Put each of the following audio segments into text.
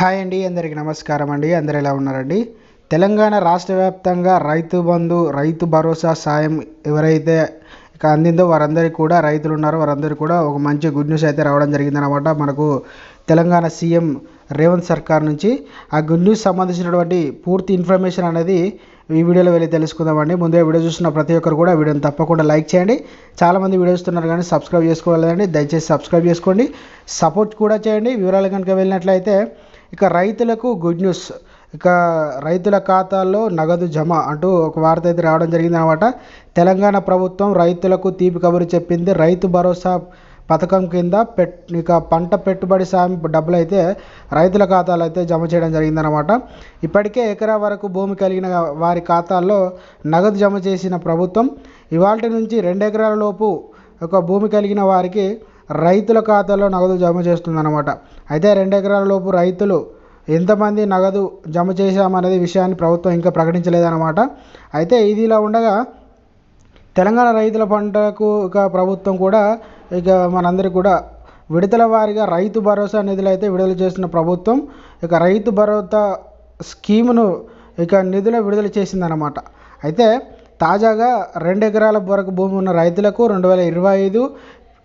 Hi అండి అందరికీ నమస్కారం అండి. అందరు ఎలా ఉన్నారండి? తెలంగాణ రాష్ట్ర వ్యాప్తంగా రైతు బంధు రైతు భరోసా సాయం ఎవరైతే ఇక అందిందో వారందరికీ కూడా రైతులు ఉన్నారో వారందరికీ కూడా ఒక మంచి గుడ్ న్యూస్ అయితే రావడం జరిగిందనమాట మనకు తెలంగాణ సీఎం రేవంత్ సర్కార్ నుంచి ఆ గుడ్ న్యూస్ సంబంధించినటువంటి పూర్తి ఇన్ఫర్మేషన్ అనేది ఈ వీడియోలో వెళ్ళి తెలుసుకుందామండి. ముందే వీడియో చూస్తున్న ప్రతి ఒక్కరు కూడా వీడియోని తప్పకుండా లైక్ చేయండి. చాలామంది వీడియో చూస్తున్నారు కానీ సబ్స్క్రైబ్ చేసుకోవాలండి. దయచేసి సబ్స్క్రైబ్ చేసుకోండి. సపోర్ట్ కూడా చేయండి. వివరాలు కనుక వెళ్ళినట్లయితే ఇక రైతులకు గుడ్ న్యూస్ ఇక రైతుల ఖాతాల్లో నగదు జమ అంటూ ఒక వార్త అయితే రావడం జరిగింది అనమాట తెలంగాణ ప్రభుత్వం రైతులకు తీపి కబురు చెప్పింది. రైతు భరోసా పథకం కింద పెట్ ఇక పంట పెట్టుబడి సాయం డబ్బులు అయితే రైతుల ఖాతాలో అయితే జమ చేయడం జరిగిందనమాట. ఇప్పటికే ఎకరా వరకు భూమి కలిగిన వారి ఖాతాల్లో నగదు జమ చేసిన ప్రభుత్వం ఇవాళ నుంచి రెండు ఎకరాల లోపు ఒక భూమి కలిగిన వారికి రైతుల ఖాతాలో నగదు జమ చేస్తుందన్నమాట. అయితే రెండు ఎకరాల లోపు రైతులు ఎంతమంది నగదు జమ చేశామనేది విషయాన్ని ప్రభుత్వం ఇంకా ప్రకటించలేదన్నమాట. అయితే ఇది ఇలా ఉండగా తెలంగాణ రైతుల పంటకు ఇక ప్రభుత్వం కూడా ఇక మనందరికీ కూడా విడతల వారీగా రైతు భరోసా నిధులు అయితే విడుదల చేసిన ప్రభుత్వం ఇక రైతు భరోసా స్కీమును ఇక నిధుల విడుదల చేసిందనమాట అయితే తాజాగా రెండు ఎకరాల వరకు భూమి ఉన్న రైతులకు రెండు వేల ఇరవై ఐదు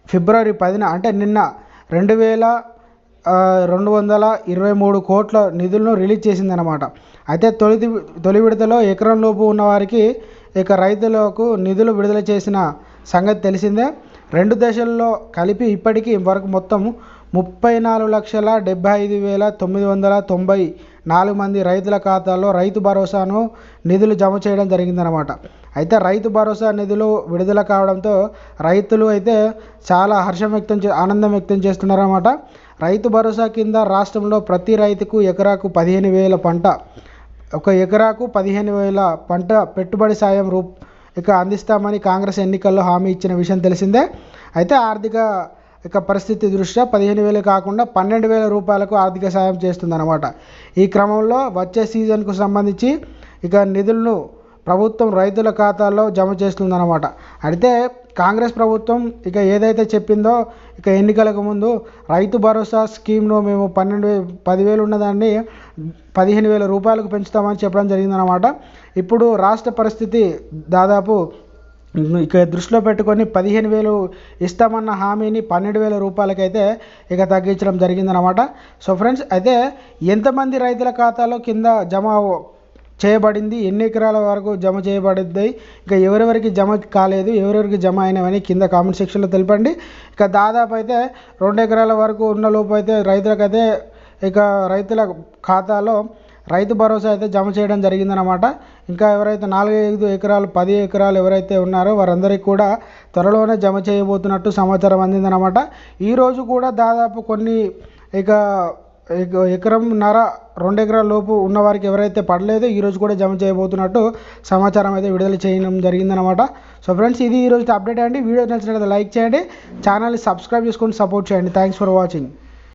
ఫిబ్రవరి పదిన అంటే నిన్న రెండు వేల రెండు వందల ఇరవై మూడు కోట్ల నిధులను రిలీజ్ చేసిందనమాట అయితే తొలి తొలి విడతలో ఎకరం లోపు ఉన్నవారికి ఇక రైతులకు నిధులు విడుదల చేసిన సంగతి తెలిసిందే. రెండు దశల్లో కలిపి ఇప్పటికీ వరకు మొత్తం ముప్పై నాలుగు లక్షల డెబ్బై ఐదు వేల తొమ్మిది వందల తొంభై నాలుగు మంది రైతుల ఖాతాల్లో రైతు భరోసాను నిధులు జమ చేయడం జరిగిందనమాట అయితే రైతు భరోసా నిధులు విడుదల కావడంతో రైతులు అయితే చాలా హర్షం వ్యక్తం చే ఆనందం వ్యక్తం చేస్తున్నారన్నమాట. రైతు భరోసా కింద రాష్ట్రంలో ప్రతి రైతుకు ఎకరాకు పదిహేను వేల పంట ఒక ఎకరాకు పదిహేను వేల పంట పెట్టుబడి సాయం రూప్ ఇక అందిస్తామని కాంగ్రెస్ ఎన్నికల్లో హామీ ఇచ్చిన విషయం తెలిసిందే. అయితే ఆర్థిక ఇక పరిస్థితి దృష్ట్యా పదిహేను వేలు కాకుండా పన్నెండు వేల రూపాయలకు ఆర్థిక సాయం చేస్తుందన్నమాట. ఈ క్రమంలో వచ్చే సీజన్కు సంబంధించి ఇక నిధులను ప్రభుత్వం రైతుల ఖాతాల్లో జమ చేస్తుందన్నమాట. అయితే కాంగ్రెస్ ప్రభుత్వం ఇక ఏదైతే చెప్పిందో ఇక ఎన్నికలకు ముందు రైతు భరోసా స్కీమ్ను మేము పన్నెండు పదివేలు ఉన్నదాన్ని పదిహేను వేల రూపాయలకు పెంచుతామని చెప్పడం జరిగిందనమాట ఇప్పుడు రాష్ట్ర పరిస్థితి దాదాపు ఇక దృష్టిలో పెట్టుకొని పదిహేను వేలు ఇస్తామన్న హామీని పన్నెండు వేల రూపాయలకైతే ఇక తగ్గించడం జరిగిందనమాట సో ఫ్రెండ్స్ అయితే ఎంతమంది రైతుల ఖాతాలో కింద జమ చేయబడింది. ఎన్ని ఎకరాల వరకు జమ చేయబడింది? ఇంకా ఎవరెవరికి జమ కాలేదు ఎవరెవరికి జమ అయినవని కింద కామెంట్ సెక్షన్లో తెలపండి. ఇక దాదాపు అయితే రెండు ఎకరాల వరకు ఉన్న లోపు అయితే రైతులకైతే ఇక రైతుల ఖాతాలో రైతు భరోసా అయితే జమ చేయడం జరిగిందనమాట ఇంకా ఎవరైతే నాలుగైదు ఎకరాలు పది ఎకరాలు ఎవరైతే ఉన్నారో వారందరికీ కూడా త్వరలోనే జమ చేయబోతున్నట్టు సమాచారం అందిందనమాట ఈరోజు కూడా దాదాపు కొన్ని ఇక ఎకరం నర రెండు ఎకరాల లోపు ఉన్నవారికి ఎవరైతే పడలేదో ఈరోజు కూడా జమ చేయబోతున్నట్టు సమాచారం అయితే విడుదల చేయడం జరిగిందనమాట సో ఫ్రెండ్స్ ఇది ఈరోజు అప్డేట్ అండి. వీడియో నచ్చినట్లయితే లైక్ చేయండి. ఛానల్ని సబ్స్క్రైబ్ చేసుకొని సపోర్ట్ చేయండి. Thanks for watching